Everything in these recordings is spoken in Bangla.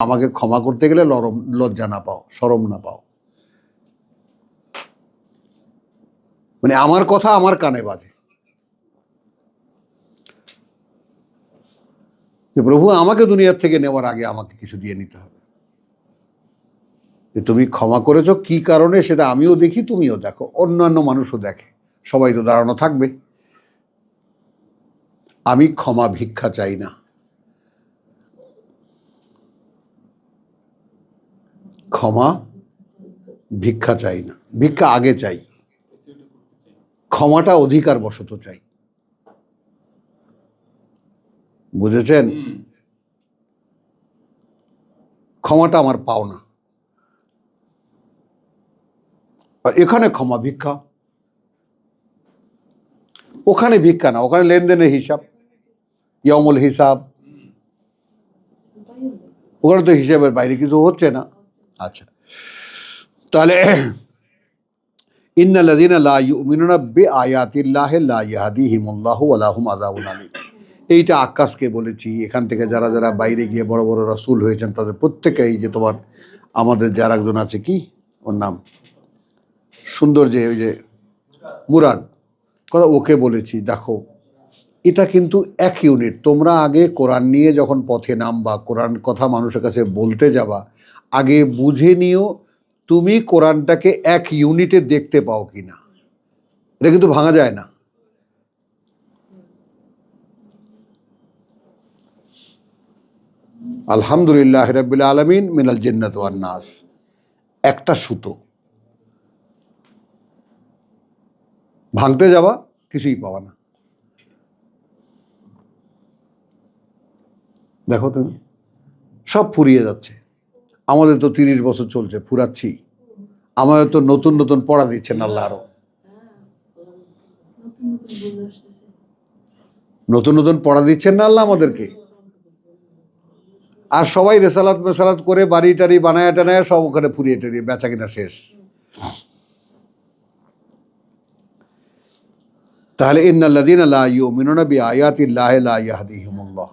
আমাকে ক্ষমা করতে গেলে লরম লজ্জা না পাও, সরম না পাও। মানে আমার কথা আমার কানে বাজে। প্রভু, আমাকে দুনিয়ার থেকে নেওয়ার আগে আমাকে কিছু দিয়ে নিতে হবে। যে তুমি ক্ষমা করেছ, কি কারণে সেটা আমিও দেখি, তুমিও দেখো, অন্যান্য মানুষও দেখে। সবাই তো দাঁড়ানো থাকবে। আমি ক্ষমা ভিক্ষা চাই না। ক্ষমা ভিক্ষা চাই না। ভিক্ষা আগে চাই। ক্ষমাটা অধিকার বশত চাই। বুঝেছেন? ক্ষমাটা আমার পাওনা। এখানে ক্ষমা ভিক্ষা। ওখানে ভিক্ষা না ওখানে লেনদেনের হিসাব। ইয়মুল হিসাব। ওখানে তো হিসাবের বাইরে কিছু হচ্ছে না। আচ্ছা। তাহলে এইটা আকাশকে বলেছি, এখান থেকে যারা যারা বাইরে গিয়ে বড় বড় রাসূল হয়েছেন, তাদের প্রত্যেকেই যে তোমার আমাদের যার একজন আছে কি? ওর নাম? সুন্দর যে ওই যে মুরাদ। কথা ওকে বলেছি, দেখো, এটা কিন্তু এক ইউনিট। তোমরা আগে কোরআন নিয়ে যখন পথে নামবা, কোরআন কথা মানুষের কাছে বলতে যাবা আগে বুঝে নিও তুমি কোরআনটাকে এক ইউনিটে দেখতে পাও কি না এটা কিন্তু ভাঙা যায় না। আলহামদুলিল্লাহ রবিল আলমিন, মিনাল জিন্নাত নাস। একটা সুতো। ভাঙতে যাওয়া কিছুই পাওয়া না। দেখো তুমি, সব ফুরিয়ে যাচ্ছে। আমাদের তো তিরিশ বছর চলছে, ফুরাচ্ছি। আমাদের তো নতুন নতুন পড়া দিচ্ছেন আল্লাহ আরও। নতুন নতুন পড়া দিচ্ছেন না আল্লাহ আমাদেরকে। আর সবাই রেসালাত মেসালাত করে বাড়ি টাড়ি বানায় টানায় সব ওখানে ফুরিয়ে টুরিয়ে বেচা কিনা শেষ। তাহলে ইন্নাল্লাদিন লা ইউমিনুনা বি লা ইয়াহদিহিমুল্লাহ।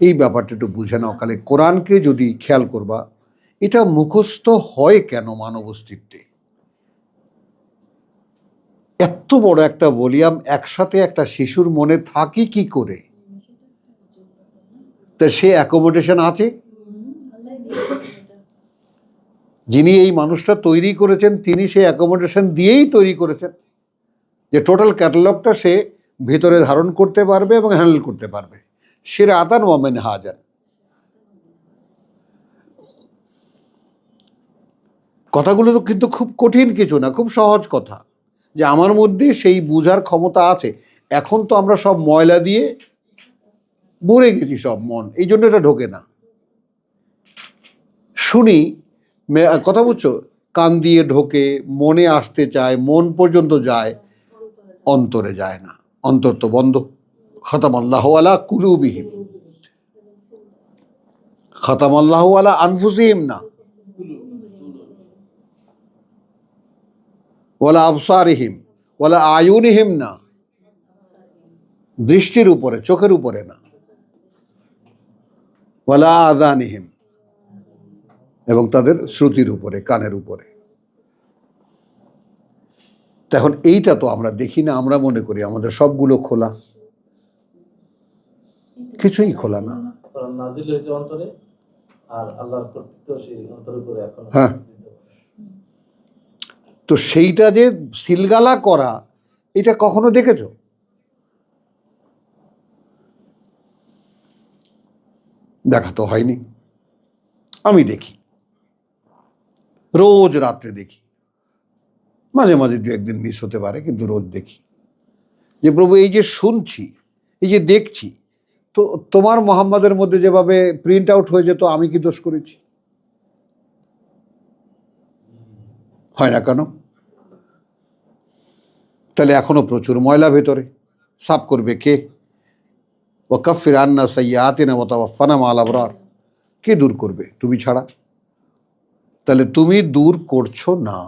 এই ব্যাপারটা একটু বুঝে নাও কালে কোরআনকে যদি খেয়াল করবা এটা মুখস্থ হয় কেন মানব অস্তিত্বে? এত বড় একটা ভলিউম একসাথে একটা শিশুর মনে থাকি কি করে? তা সে অ্যাকোমোডেশন আছে? যিনি এই মানুষটা তৈরি করেছেন, তিনি সেই অ্যাকোমোডেশন দিয়েই তৈরি করেছেন। যে টোটাল ক্যাটালগটা সে ভিতরে ধারণ করতে পারবে এবং হ্যান্ডেল করতে পারবে। সেরা আতান ওয়ামেন হাজার। কথাগুলো তো কিন্তু খুব কঠিন কিছু না, খুব সহজ কথা। যে আমার মধ্যে সেই বুঝার ক্ষমতা আছে, এখন তো আমরা সব ময়লা দিয়ে ভরে গেছি সব মন, এই জন্য এটা ঢোকে না। শুনি কথা বুঝছ কান দিয়ে ঢোকে, মনে আসতে চায়, মন পর্যন্ত যায়, অন্তরে যায় না, অন্তর তো বন্ধ। খতাম আল্লাহ আলা কুলুবিহিম। খতাম আল্লাহ আলা আনফুসিহিম না। ওলা আবসারিহিম ওলা আয়ুনিহিম না। দৃষ্টির উপরে চোখের উপরে না। ওলা আদানিহিম এবং তাদের শ্রুতির উপরে কানের উপরে। এখন এইটা তো আমরা দেখি না আমরা মনে করি আমাদের সবগুলো খোলা। কিছুই খোলা না। কোরআন নাজিল হয়েছে অন্তরে আর আল্লাহর কর্তৃত্ব সেই অন্তরের উপরে এখন হ্যাঁ। তো সেইটা যে সিলগালা করা, এটা কখনো দেখেছ? দেখা তো হয়নি। আমি দেখি। রোজ রাত্রে দেখি। মাঝে মাঝে দু একদিন মিস হতে পারে, কিন্তু রোজ দেখি। যে প্রভু, এই যে শুনছি, এই যে দেখছি, তো তোমার মোহাম্মদের মধ্যে যেভাবে প্রিন্ট আউট হয়ে যেত আমি কি দোষ করেছি? হয় না কেন? তাহলে এখনও প্রচুর ময়লা ভেতরে। সাফ করবে কে? ও কফির আন্না সৈয়াতে না ওতাওয়াফানা মাল আবরার। কে দূর করবে? তুমি ছাড়া। তাহলে তুমি দূর করছ না।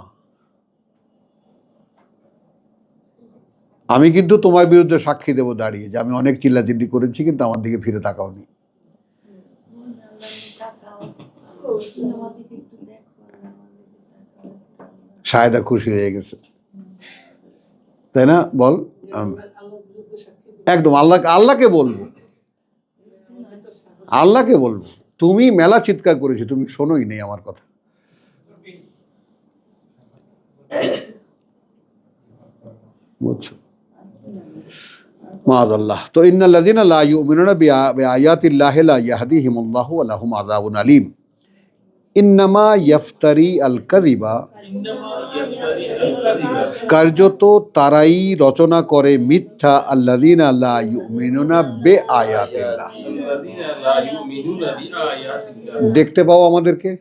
আমি কিন্তু তোমার বিরুদ্ধে সাক্ষী দেবো দাঁড়িয়ে যে আমি অনেক চিল্লাচিল্লি করেছি, কিন্তু আমার দিকে ফিরে তাকাওনি। সায়দা খুশি হয়ে গেছে। তাই না? বল। একদম আল্লাহ আল্লাহকে বলব। আল্লাহকে বলব। তুমি মেলা চিৎকার করেছ, তুমি শোনোই নেই আমার কথা। বুঝছ? মাআযাল্লাহ তো ইন্নাল্লাযীনা লা ইউমিনুনা বিআয়াতিল্লাহি লা ইয়াহদিহিমুল্লাহু ওয়া লাহুম আযাবুন আলীম। ইন্নামা ইয়াফতারি আল কাযিবা। কার্যত তারাই রচনা করে মিথ্যা, আল্লাযীনা লা ইউমিনুনা বিআয়াতিল্লাহ। দেখতে পাও আমাদেরকে?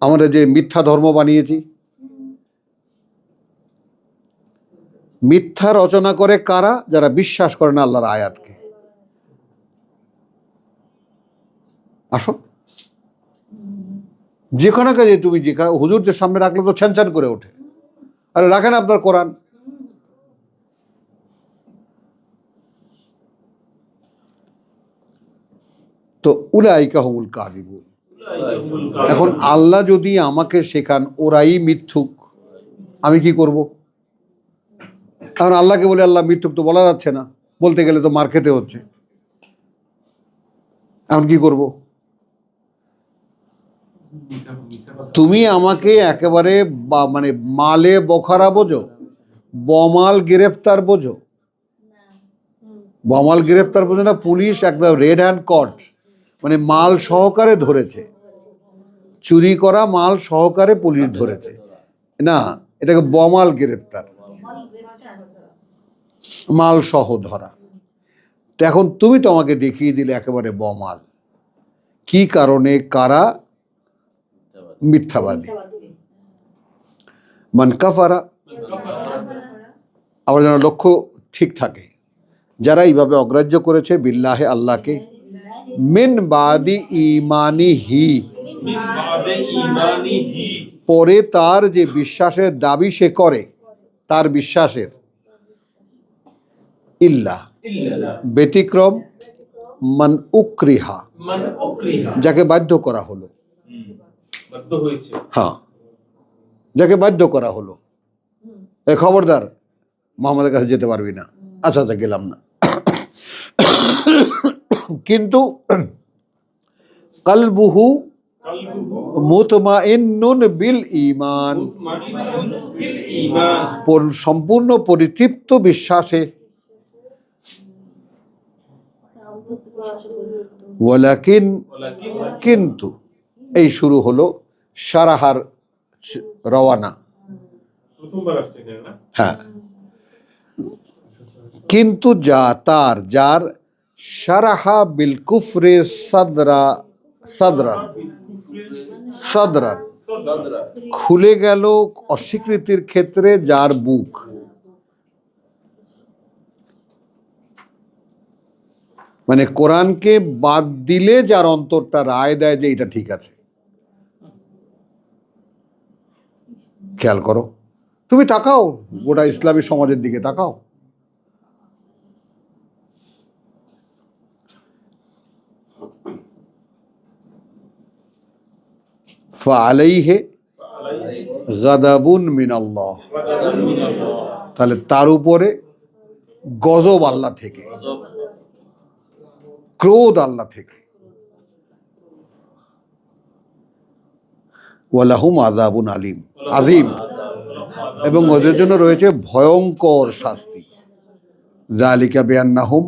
আমরা যে মিথ্যা ধর্ম বানিয়েছি। মিথ্যা রচনা করে কারা? যারা বিশ্বাস করে না আল্লাহর আয়াতকে। আসো। যেখানে কাজে তুমি যেখানে হুজুরদের সামনে রাখলে তো ছ্যান করে ওঠে। আরে রাখেন আপনার কোরআন। তো উলাইকা হুমুল কাদিবুন এখন আল্লাহ যদি আমাকে শেখান, ওরাই মিথ্যুক, আমি কি করব? এখন আল্লাহকে বলে আল্লাহ মিথ্যুক তো বলা যাচ্ছে না, বলতে গেলে তো মার খেতে হচ্ছে। এখন কি করব? তুমি আমাকে একেবারে বা- মানে মালে বখারা বোঝো? বমাল গ্রেফতার বোঝো? বমাল গ্রেফতার বোঝো না, পুলিশ একদম রেড হ্যান্ড কট মানে মাল সহকারে ধরেছে। চুরি করা মাল সহকারে পুলিশ ধরেছে। না, এটাকে বমাল গ্রেফতার। মাল সহ ধরা। এখন তুমি তো আমাকে দেখিয়ে দিলে একেবারে বমাল। কি কারণে, কারা মিথ্যাবাদী। মান কাফারা আবার যেন লক্ষ্য ঠিক থাকে। যারা এইভাবে অগ্রাহ্য করেছে, বিল্লাহে আল্লাহকে। মিন বাদি ইমানি হি। পরে তার যে বিশ্বাসের দাবি সে করে, তার বিশ্বাসের। ইল্লা। ব্যতিক্রম মান উক্রিহা। যাকে বাধ্য করা হলো। হ্যাঁ। যাকে বাধ্য করা হলো। এ খবরদার মোহাম্মদের কাছে যেতে পারবি না। আচ্ছা আচ্ছা গেলাম না। কিন্তু কালবুহু মুতমাইন্নুন বিল ঈমান। পর- সম্পূর্ণ পরিতৃপ্ত বিশ্বাসে। ওয়ালাকিন কিন্তু এই শুরু হলো সারাহার চ- রওয়ানা প্রথমবার আসছে এখানে না হ্যাঁ কিন্তু যা তার যার সারাহা বিল কুফরে সাদরা সাদরান সাদরান খুলে গেল অস্বীকৃতির ক্ষেত্রে যার বুক মানে কোরআনকে বাদ দিলে যার অন্তরটা রায় দেয় যে এটা ঠিক আছে খেয়াল করো। তুমি তাকাও, গোটা ইসলামী সমাজের দিকে তাকাও। মিনাল্লাহ। তাহলে তার উপরে গজব আল্লাহ থেকে, ক্রোধ আল্লাহ থেকে। ওয়ালাহুম আজাবুন আলিম। আজিম এবং ওদের জন্য রয়েছে ভয়ঙ্কর শাস্তি। জালিকা বেয়ান্নাহুম।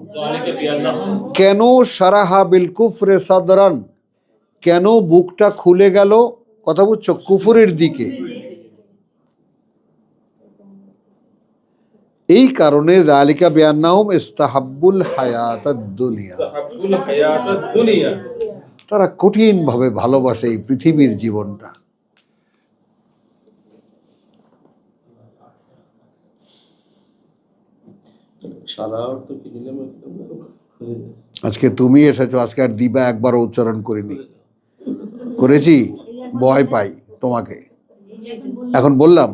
কেন সারাহা বিল কুফরে সাদরান? কেন বুকটা খুলে গেল? কথা বুঝছ? কুফরের দিকে। এই কারণে জালিকা বেয়ান্নাহুম ইস্তাহাব্বুল হায়াত দুনিয়া তারা কঠিনভাবে ভালোবাসে এই পৃথিবীর জীবনটা সারা অর্থ কি নিলাম আজকে তুমি এসেছ, আজকে আর দিবা একবারও উচ্চারণ করিনি। করেছি? ভয় পাই তোমাকে। এখন বললাম,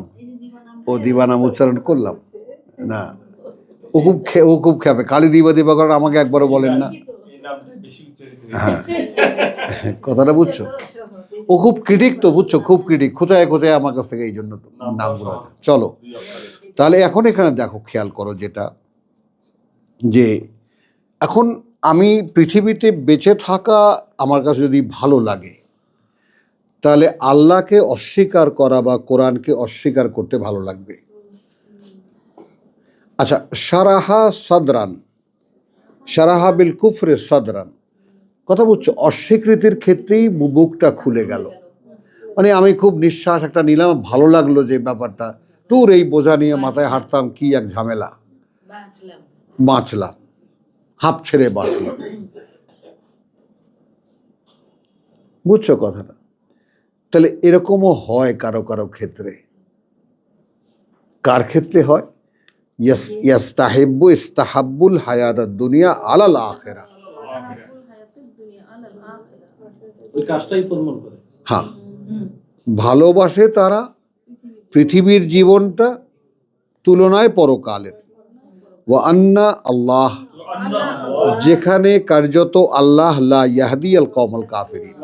ও দিবা নাম উচ্চারণ করলাম। না, ও খুব ও খুব খেপে। কালী দিবা দিবা করার আমাকে একবারও বলেন না। হ্যাঁ। কথাটা বুঝছ? ও খুব ক্রিটিক তো, বুঝছ? খুব ক্রিটিক খোঁচায় খোঁচায় আমার কাছ থেকে এই জন্য তো নামগুলো চলো। তাহলে এখন এখানে দেখো, খেয়াল করো যেটা যে এখন আমি পৃথিবীতে বেঁচে থাকা আমার কাছে যদি ভালো লাগে, তাহলে আল্লাহকে অস্বীকার করা বা কোরআনকে অস্বীকার করতে ভালো লাগবে। আচ্ছা সারাহা সাদরান, সারাহা বিল কুফরে সাদরান। কথা বুঝছ অস্বীকৃতির ক্ষেত্রেই বুকটা খুলে গেল। মানে আমি খুব নিঃশ্বাস একটা নিলাম, ভালো লাগল যে ব্যাপারটা। তোর এই বোঝা নিয়ে মাথায় হাঁটতাম কি এক ঝামেলা। বাঁচলাম হাঁপ ছেড়ে বাঁচলাম। বুঝছ কথাটা? তাহলে এরকমও হয় কারও কারও ক্ষেত্রে। কার ক্ষেত্রে হয়? ইয়াস ইয়াস্তাহিব্বু ইস্তাহাব্বুল হায়াত দুনিয়া আলাল আখেরা। হ্যাঁ। ভালোবাসে তারা পৃথিবীর জীবনটা তুলনায় পরকালের। ও আন্না আল্লাহ, যেখানে কার্যত আল্লাহ লা আল কমল কাফিরিন।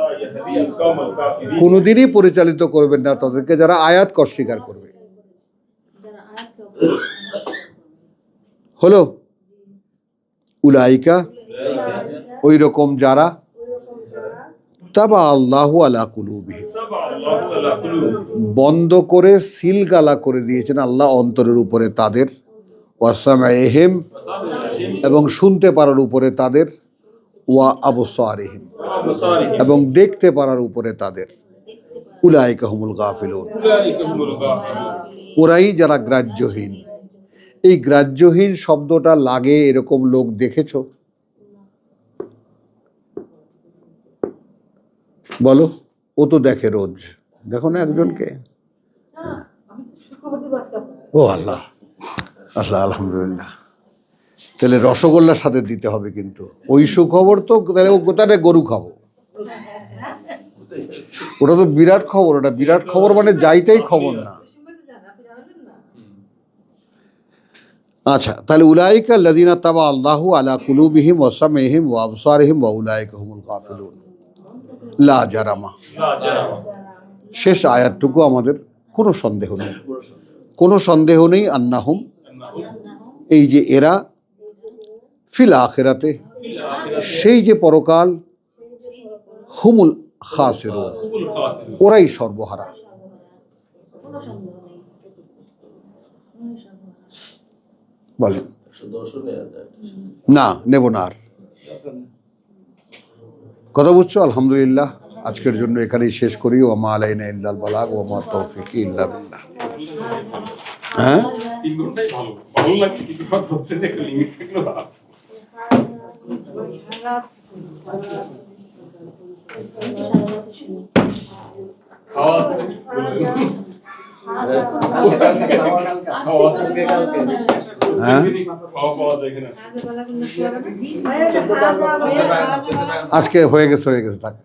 কোনোদিনই পরিচালিত করবেন না, তাদেরকে যারা আয়াত কর স্বীকার করবে হলো উলাইকা ওই রকম যারা তাবা আল্লাহ আলা কুলুবিহিম। বন্ধ করে সিলগালা করে দিয়েছেন আল্লাহ অন্তরের উপরে তাদের ওয়াসামাইহিম ওয়াসাবিহিম এবং শুনতে পারার উপরে তাদের ওয়া আবসারিহিম এবং দেখতে পারার উপরে তাদের। উলাইকা হুমুল গাফিলুন। হুমুল গাফিলুন। ওরাই যারা গ্রাহ্যহীন। এই গ্রাহ্যহীন শব্দটা লাগে এরকম লোক দেখেছ? বলো ও তো দেখে রোজ। দেখো না একজনকে। ও আল্লাহ। আল্লাহ, আলহামদুলিল্লাহ। তাহলে রসগোল্লার সাথে দিতে হবে কিন্তু। ওই সুখবর তো, তাহলে ও গোটাটা গরু খাব? ওটা তো বিরাট খবর, ওটা বিরাট খবর মানে যাইটাই খবর না। আচ্ছা তাহলে উলাইকা লাদিনা তাবা আল্লাহু আলা কুলুবিহিম ওয়া সামিহিম ওয়া আবসারিহিম ওয়া উলাইকা হুমুল গাফিলুন। লা জারামা। শেষ আয়াতটুকু আমাদের কোনো সন্দেহ নেই। কোনো সন্দেহ নেই আন্নাহুম। এই যে এরা ফিল আখেরাতে, সেই যে পরকাল, হুমুল হুমুল ওরাই সর্বহারা। বলেন। না, নেব না আর। কথা বুঝছ? আলহামদুলিল্লাহ, আজকের জন্য এখানেই শেষ করি। ও মা আলাইনা ইল্লাল বালাগ ও মা তৌফিকি ইল্লা বিল্লাহ। হ্যাঁ? তিন ঘন্টাই ভালো। ভালো লাগে কিন্তু কথা হচ্ছে যে একটা লিমিট থাকলে ভালো। খাওয়া আছে হ্যাঁ? আজকে হয়ে গেছে হয়ে গেছে থাক।